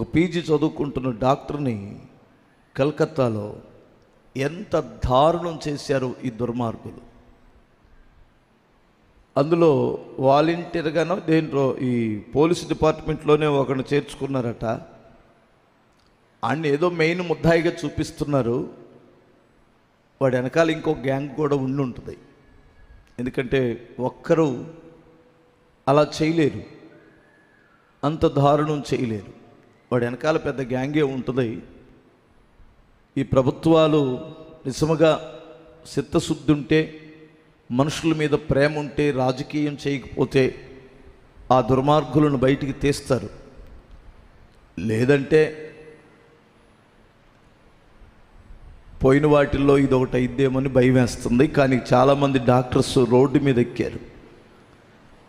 ఒక పీజీ చదువుకుంటున్న డాక్టర్ని కలకత్తాలో ఎంత దారుణం చేశారు ఈ దుర్మార్గులు. అందులో వాలంటీర్గానో దేంట్లో ఈ పోలీస్ డిపార్ట్మెంట్లోనే ఒకరిని చేర్చుకున్నారట. ఆయన ఏదో మెయిన్ ముద్దాయిగా చూపిస్తున్నారు. వాడి వెనకాల ఇంకో గ్యాంగ్ కూడా ఉండి ఉంటుంది. ఎందుకంటే ఒక్కరు అలా చేయలేరు. అంత దారుణం చేయలేరు. వాడి వెనకాల పెద్ద గ్యాంగే ఉంటుంది. ఈ ప్రభుత్వాలు నిజముగా చిత్తశుద్ధి ఉంటే మనుషుల మీద ప్రేమ ఉంటే రాజకీయం చేయకపోతే ఆ దుర్మార్గులను బయటికి తీస్తారు. లేదంటే పోయిన వాటిల్లో ఇది ఒకటి అయిద్దేమని భయం వేస్తుంది కానీ చాలామంది డాక్టర్స్ రోడ్డు మీద ఎక్కారు.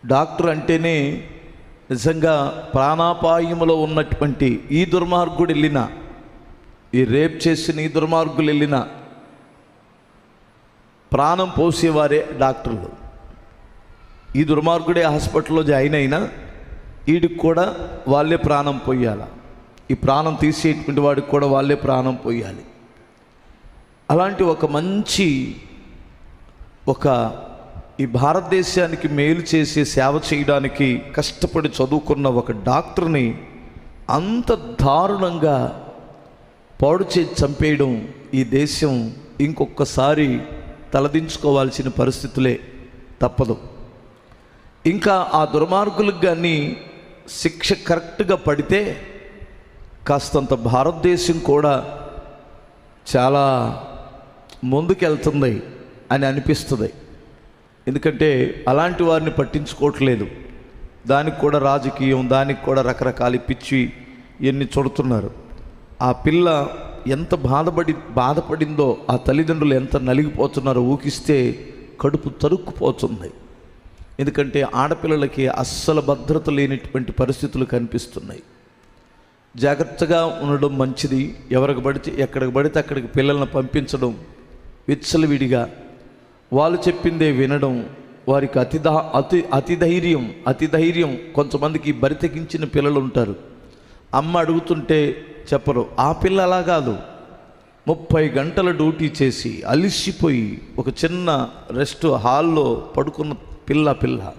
డాక్టర్ అంటేనే నిజంగా ప్రాణాపాయములో ఉన్నటువంటి ఈ దుర్మార్గుడు వెళ్ళిన ఈ రేప్ చేసిన ఈ దుర్మార్గులు వెళ్ళిన ప్రాణం పోసేవారే డాక్టర్లు. ఈ దుర్మార్గుడే హాస్పిటల్లో జాయిన్ అయినా వీడికి కూడా వాళ్ళే ప్రాణం పోయాల. ఈ ప్రాణం తీసేటువంటి వాడికి కూడా వాళ్ళే ప్రాణం పోయాలి. అలాంటి ఒక మంచి ఒక ఈ భారతదేశానికి మేలు చేసి సేవ చేయడానికి కష్టపడి చదువుకున్న ఒక డాక్టర్ని అంత దారుణంగా పాడు చేసి చంపేయడం ఈ దేశం ఇంకొకసారి తలదించుకోవాల్సిన పరిస్థితులే తప్పదు. ఇంకా ఆ దుర్మార్గులకు కానీ శిక్ష కరెక్ట్గా పడితే కాస్తంత భారతదేశం కూడా చాలా ముందుకెళ్తుంది అని అనిపిస్తుంది. ఎందుకంటే అలాంటి వారిని పట్టించుకోవట్లేదు. దానికి కూడా రాజకీయం దానికి కూడా రకరకాల పిచ్చి ఇవన్నీ చూడుతున్నారు. ఆ పిల్ల ఎంత బాధపడి బాధపడిందో ఆ తల్లిదండ్రులు ఎంత నలిగిపోతున్నారో ఊకిస్తే కడుపు తరుక్కుపోతుంది. ఎందుకంటే ఆడపిల్లలకి అస్సలు భద్రత లేనటువంటి పరిస్థితులు కనిపిస్తున్నాయి. జాగ్రత్తగా ఉండడం మంచిది. ఎవరికి పడితే ఎక్కడికి పడితే అక్కడికి పిల్లల్ని పంపించడం విచ్చలవిడిగా వాళ్ళు చెప్పిందే వినడం వారికి అతి అతి అతి ధైర్యం అతి ధైర్యం. కొంతమందికి బరితెగించిన పిల్లలు ఉంటారు. అమ్మ అడుగుతుంటే చెప్పరు ఆ పిల్ల అలా కాదు. ముప్పై గంటల డ్యూటీ చేసి అలిసిపోయి ఒక చిన్న రెస్ట్ హాల్లో పడుకున్న పిల్ల పిల్ల.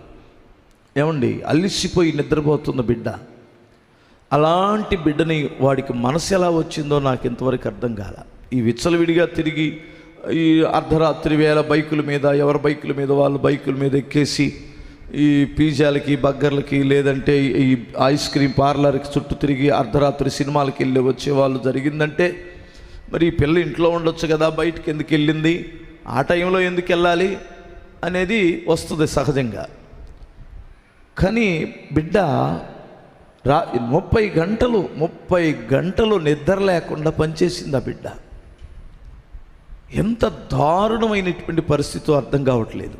ఏమండి? అలిసిపోయి నిద్రపోతున్న బిడ్డ. అలాంటి బిడ్డని వాడికి మనసు ఎలా వచ్చిందో నాకు ఇంతవరకు అర్థం కాల. ఈ విచ్చలవిడిగా తిరిగి ఈ అర్ధరాత్రి వేళ బైకుల మీద ఎవరి బైకుల మీద వాళ్ళ బైకుల మీద ఎక్కేసి ఈ పిజ్జాలకి బగ్గర్లకి లేదంటే ఈ ఐస్ క్రీమ్ పార్లర్కి చుట్టూ తిరిగి అర్ధరాత్రి సినిమాలకి వెళ్ళి వచ్చే వాళ్ళు జరిగిందంటే మరి ఈ పిల్ల ఇంట్లో ఉండొచ్చు కదా బయటికి ఎందుకు వెళ్ళింది ఆ టైంలో ఎందుకు వెళ్ళాలి అనేది వస్తుంది సహజంగా. కానీ బిడ్డ రా ముప్పై గంటలు ముప్పై గంటలు నిద్ర లేకుండా పనిచేసింది ఆ బిడ్డ? ఎంత దారుణమైనటువంటి పరిస్థితి అర్థం కావట్లేదు.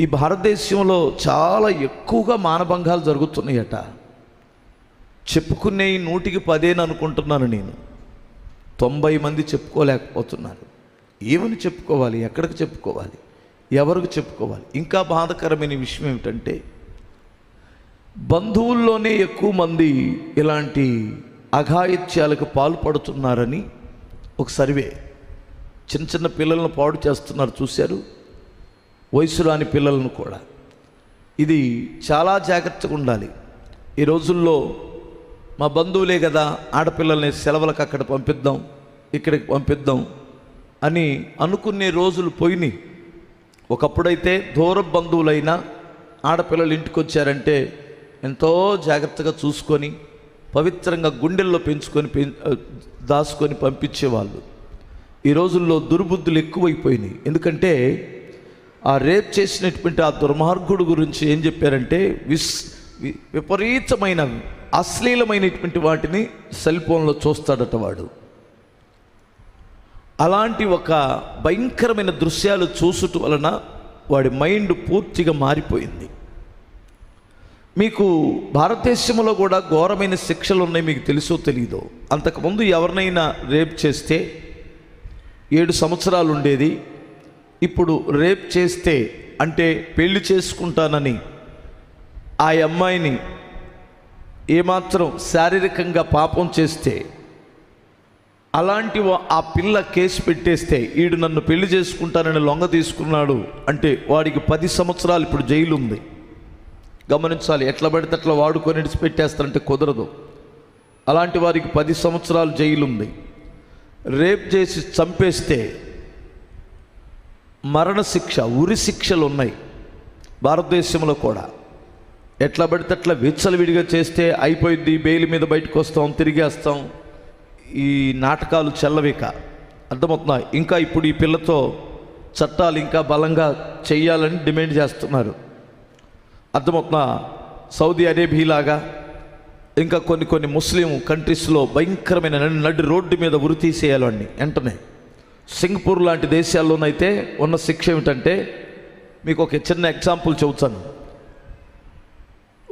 ఈ భారతదేశంలో చాలా ఎక్కువగా మానభంగాలు జరుగుతున్నాయట. చెప్పుకునే నూటికి పదేని అనుకుంటున్నాను నేను. తొంభై మంది చెప్పుకోలేకపోతున్నారు. ఏమని చెప్పుకోవాలి? ఎక్కడికి చెప్పుకోవాలి? ఎవరికి చెప్పుకోవాలి? ఇంకా బాధకరమైన విషయం ఏమిటంటే బంధువుల్లోనే ఎక్కువ మంది ఇలాంటి అఘాయిత్యాలకు పాల్పడుతున్నారని ఒక సర్వే చిన్న చిన్న పిల్లలను పాడు చేస్తున్నారు చూశారు? వయసు రాని పిల్లలను కూడా. ఇది చాలా జాగ్రత్తగా ఉండాలి. ఈ రోజుల్లో మా బంధువులే కదా ఆడపిల్లల్ని సెలవులకు అక్కడ పంపిద్దాం ఇక్కడికి పంపిద్దాం అని అనుకునే రోజులు పోయినాయి. ఒకప్పుడైతే దూర బంధువులైనా ఆడపిల్లలు ఇంటికి వచ్చారంటే ఎంతో జాగ్రత్తగా చూసుకొని పవిత్రంగా గుండెల్లో పెంచుకొని పెం దాచుకొని పంపించేవాళ్ళు. ఈ రోజుల్లో దుర్బుద్ధులు ఎక్కువైపోయినాయి. ఎందుకంటే ఆ రేప్ చేసినటువంటి ఆ దుర్మార్గుడు గురించి ఏం చెప్పారంటే విస్ విపరీతమైన అశ్లీలమైనటువంటి వాటిని సెల్ ఫోన్లో చూస్తాడట వాడు. అలాంటి ఒక భయంకరమైన దృశ్యాలు చూసుట వలన వాడి మైండ్ పూర్తిగా మారిపోయింది. మీకు భారతదేశంలో కూడా ఘోరమైన శిక్షలు ఉన్నాయి మీకు తెలుసో తెలీదో. అంతకుముందు ఎవరినైనా రేప్ చేస్తే ఏడు సంవత్సరాలు ఉండేది. ఇప్పుడు రేప్ చేస్తే అంటే పెళ్ళి చేసుకుంటానని ఆ అమ్మాయిని ఏమాత్రం శారీరకంగా పాపం చేస్తే అలాంటి వా- ఆ పిల్ల కేసు పెట్టేస్తే ఈడు నన్ను పెళ్ళి చేసుకుంటానని లొంగ తీసుకున్నాడు అంటే వాడికి పది సంవత్సరాలు ఇప్పుడు జైలు ఉంది గమనించాలి ఎట్లా పడితే అట్లా వాడుకొని పెట్టేస్తారంటే కుదరదు. అలాంటి వారికి పది సంవత్సరాలు జైలు ఉంది రేప్ చేసి చంపేస్తే మరణశిక్ష ఉరి శిక్షలు ఉన్నాయి. భారతదేశంలో కూడా. ఎట్లా పడితే అట్లా విచ్చలవిడిగా చేస్తే అయిపోయింది బెయిల్ మీద బయటకు వస్తాం తిరిగేస్తాం ఈ నాటకాలు చెల్లవిక. అర్థమవుతున్నాయి ఇంకా ఇప్పుడు ఈ పిల్లతో చట్టాలు ఇంకా బలంగా చేయాలని డిమాండ్ చేస్తున్నారు. అర్థమవుతున్నా సౌదీ అరేబియాలాగా ఇంకా కొన్ని కొన్ని ముస్లిం కంట్రీస్లో భయంకరమైన నడి- రోడ్డు మీద ఉరి తీసేయాలండి వెంటనే. సింగపూర్ లాంటి దేశాల్లోనైతే ఉన్న శిక్ష ఏమిటంటే మీకు ఒక చిన్న ఎగ్జాంపుల్ చెబుతాను.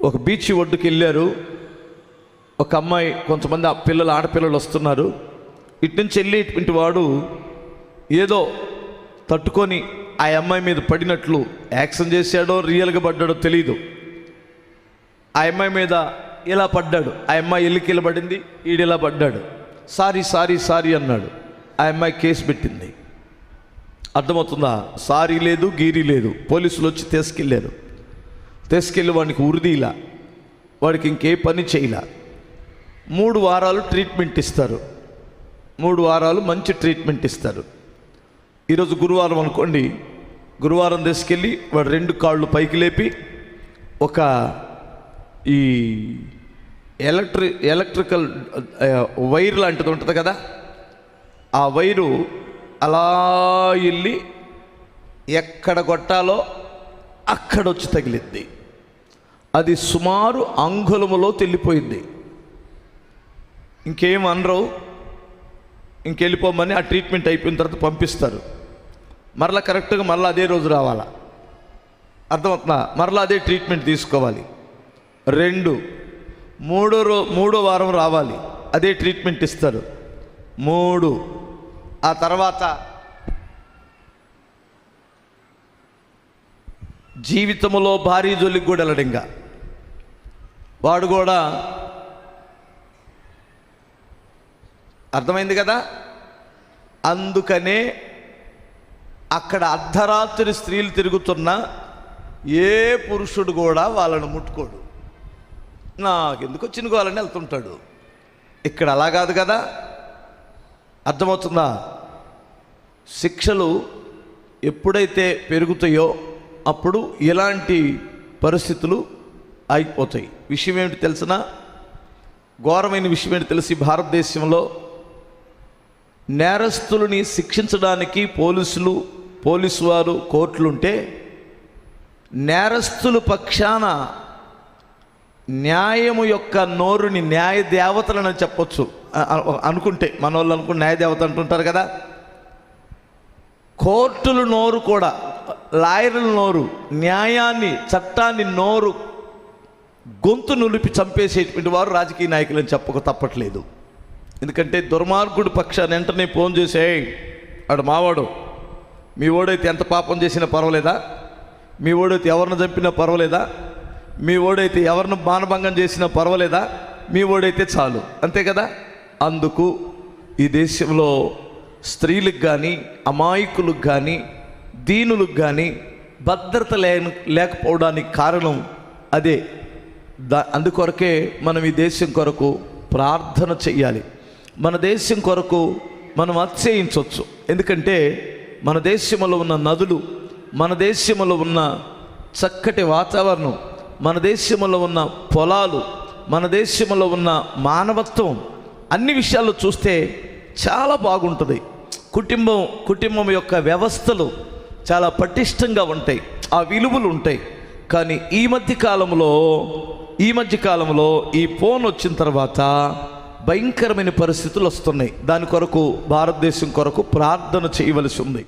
ఒక బీచ్ ఒడ్డుకి వెళ్ళారు. ఒక అమ్మాయి కొంతమంది ఆ పిల్లలు ఆడపిల్లలు వస్తున్నారు. ఇటు నుంచి వెళ్ళి ఇటువంటి వాడు ఏదో తట్టుకొని ఆ అమ్మాయి మీద పడినట్లు యాక్షన్ చేశాడో రియల్గా పడ్డాడో తెలియదు ఆ అమ్మాయి మీద ఇలా పడ్డాడు. ఆ అమ్మాయి ఎల్లికి ఇలా పడింది ఈడు ఇలా పడ్డాడు. సారీ సారీ సారీ అన్నాడు. ఆ అమ్మాయి కేసు పెట్టింది. అర్థమవుతుందా? సారీ లేదు గీరీ లేదు. పోలీసులు వచ్చి తీసుకెళ్ళారు తీసుకెళ్ళి వాడికి ఉరిదీలా వాడికి ఇంకే పని చేయలా. మూడు వారాలు ట్రీట్మెంట్ ఇస్తారు. మూడు వారాలు మంచి ట్రీట్మెంట్ ఇస్తారు. ఈరోజు గురువారం అనుకోండి. గురువారం తీసుకెళ్ళి వాడు రెండు కాళ్ళు పైకి లేపి ఒక ఈ ఎలక్ట్రి ఎలక్ట్రికల్ వైర్ లాంటిది ఉంటుంది కదా? ఆ వైరు అలా వెళ్ళి ఎక్కడ కొట్టాలో అక్కడ వచ్చి తగిలిద్ది. అది సుమారు అంగుళములో తెల్లిపోయింది. ఇంకేం అనరు. ఇంకెళ్ళిపోమని ఆ ట్రీట్మెంట్ అయిపోయిన తర్వాత పంపిస్తారు. మరలా కరెక్ట్గా మరలా అదే రోజు రావాలా. అర్థమవుతుందా? మరలా అదే ట్రీట్మెంట్ తీసుకోవాలి. రెండు. మూడో రో మూడో వారం రావాలి. అదే ట్రీట్మెంట్ ఇస్తారు. మూడు. ఆ తర్వాత జీవితంలో భారీ జోలికి కూడా వెళ్ళడంగా ఇంకా. వాడు కూడా అర్థమైంది కదా? అందుకనే అక్కడ అర్ధరాత్రి స్త్రీలు తిరుగుతున్న ఏ పురుషుడు కూడా వాళ్ళను ముట్టుకోడు. నాకెందుకు చినుకోవాలని వెళ్తుంటాడు. ఇక్కడ అలా కాదు కదా? అర్థమవుతుందా? శిక్షలు ఎప్పుడైతే పెరుగుతాయో అప్పుడు ఇలాంటి పరిస్థితులు అయిపోతాయి. విషయం ఏమిటి తెలిసిన? ఘోరమైన విషయం ఏంటి తెలిసి భారతదేశంలో నేరస్తులని శిక్షించడానికి పోలీసులు పోలీసు వారు కోర్టులుంటే నేరస్తులు పక్షాన న్యాయము యొక్క నోరుని న్యాయ దేవతలని చెప్పొచ్చు. అనుకుంటే మన వాళ్ళు అనుకుంటే న్యాయ దేవత అంటుంటారు కదా. కోర్టులు నోరు కూడా లాయర్ల నోరు న్యాయాన్ని చట్టాన్ని నోరు గొంతు నులిపి చంపేసేటువంటి వారు రాజకీయ నాయకులని చెప్పక తప్పట్లేదు. ఎందుకంటే దుర్మార్గుడు పక్షాన్ని వెంటనే ఫోన్ చేసే వాడు మావాడు మీ ఓడైతే ఎంత పాపం చేసినా పర్వాలేదా? మీ ఓడైతే ఎవరిని చంపినా పర్వాలేదా? మీ ఓడైతే ఎవరిని మానభంగం చేసినా పర్వాలేదా? మీ ఓడైతే చాలు. అంతే కదా? అందుకు ఈ దేశంలో స్త్రీలకు కానీ అమాయకులకు కానీ దీనులకు కానీ భద్రత లే లేకపోవడానికి కారణం అదే. దా అందుకొరకే మనం ఈ దేశం కొరకు ప్రార్థన చెయ్యాలి. మన దేశం కొరకు మనం అత్యయించవచ్చు ఎందుకంటే మన దేశంలో ఉన్న నదులు మన దేశంలో ఉన్న చక్కటి వాతావరణం మన దేశంలో ఉన్న పొలాలు మన దేశంలో ఉన్న మానవత్వం అన్ని విషయాల్లో చూస్తే చాలా బాగుంటుంది. కుటుంబం కుటుంబం యొక్క వ్యవస్థలు చాలా పటిష్టంగా ఉంటాయి. ఆ విలువలు ఉంటాయి. కానీ ఈ మధ్య కాలంలో ఈ మధ్య కాలంలో ఈ ఫోన్ వచ్చిన తర్వాత భయంకరమైన పరిస్థితులు వస్తున్నాయి. దాని కొరకు భారతదేశం కొరకు ప్రార్థన చేయవలసి ఉంది.